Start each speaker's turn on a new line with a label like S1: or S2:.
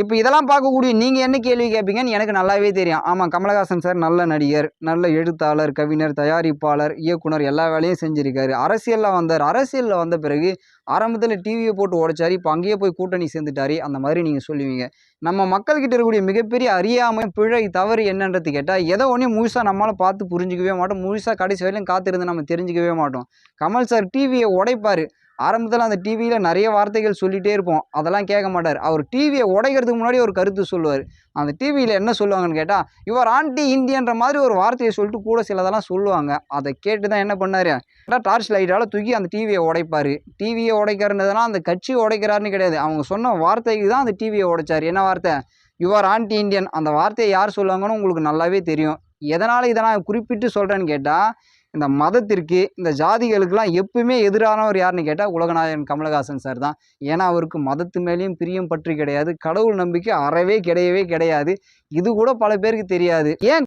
S1: இப்போ இதெல்லாம் பார்க்கக்கூடிய நீங்கள் என்ன கேள்வி கேட்பீங்கன்னு எனக்கு நல்லாவே தெரியும். ஆமாம் கமலஹாசன் சார் நல்ல நடிகர் நல்ல எழுத்தாளர் கவிஞர் தயாரிப்பாளர் இயக்குனர் எல்லா வேலையும் செஞ்சுருக்காரு. அரசியலில் வந்தார். அரசியலில் வந்த பிறகு ஆரம்பத்தில் டிவியை போட்டு உடைச்சாரு. இப்போ அங்கேயே போய் கூட்டணி சேர்ந்துட்டாரு. அந்த மாதிரி நீங்கள் சொல்லுவீங்க. நம்ம மக்கள்கிட்ட இருக்கக்கூடிய மிகப்பெரிய அறியாமை பிழை தவறு என்னன்றது கேட்டால் எதை ஒன்றையும் முழுசாக நம்மளால் பார்த்து புரிஞ்சிக்கவே மாட்டோம். முழுசாக கடைசி வரையிலும் காத்திருந்து நம்ம தெரிஞ்சுக்கவே மாட்டோம். கமல் சார் டிவியை உடைப்பார். ஆரம்பத்தில் அந்த டிவியில் நிறைய வார்த்தைகள் சொல்லிகிட்டே இருப்போம். அதெல்லாம் கேட்க மாட்டார். அவர் டிவியை உடைக்கிறதுக்கு முன்னாடி ஒரு கருத்து சொல்லுவார். அந்த டிவியில் என்ன சொல்லுவாங்கன்னு கேட்டால் இவர் ஆண்டி இந்தியன்ற மாதிரி ஒரு வார்த்தையை சொல்லிட்டு கூட சிலதெல்லாம் சொல்லுவாங்க. அதை கேட்டு தான் என்ன பண்ணார்? டார்ச் லைட்டால் தூக்கி அந்த டிவியை உடைப்பார். டிவியை உடைக்கிறதுனால அந்த கட்சி உடைக்கிறாருன்னு கிடையாது. அவங்க சொன்ன வார்த்தைக்கு தான் அந்த டிவியை உடைச்சார். என்ன வார்த்தை? யுவர் ஆன்டி இந்தியன் அந்த வார்த்தையை யார் சொல்லுவாங்கன்னு உங்களுக்கு நல்லாவே தெரியும். எதனால் இதை நான் குறிப்பிட்டு சொல்கிறேன்னு கேட்டால் இந்த மதத்திற்கு இந்த ஜாதிகளுக்கெல்லாம் எப்பவுமே எதிரானவர் யாருன்னு கேட்டால் உலகநாயகன் கமலஹாசன் சார் தான். ஏன்னா அவருக்கு மதத்து மேலேயும் பிரியம் பற்றி கிடையாது. கடவுள் நம்பிக்கை அறவே கிடையவே கிடையாது. இது கூட பல பேருக்கு தெரியாது. ஏன்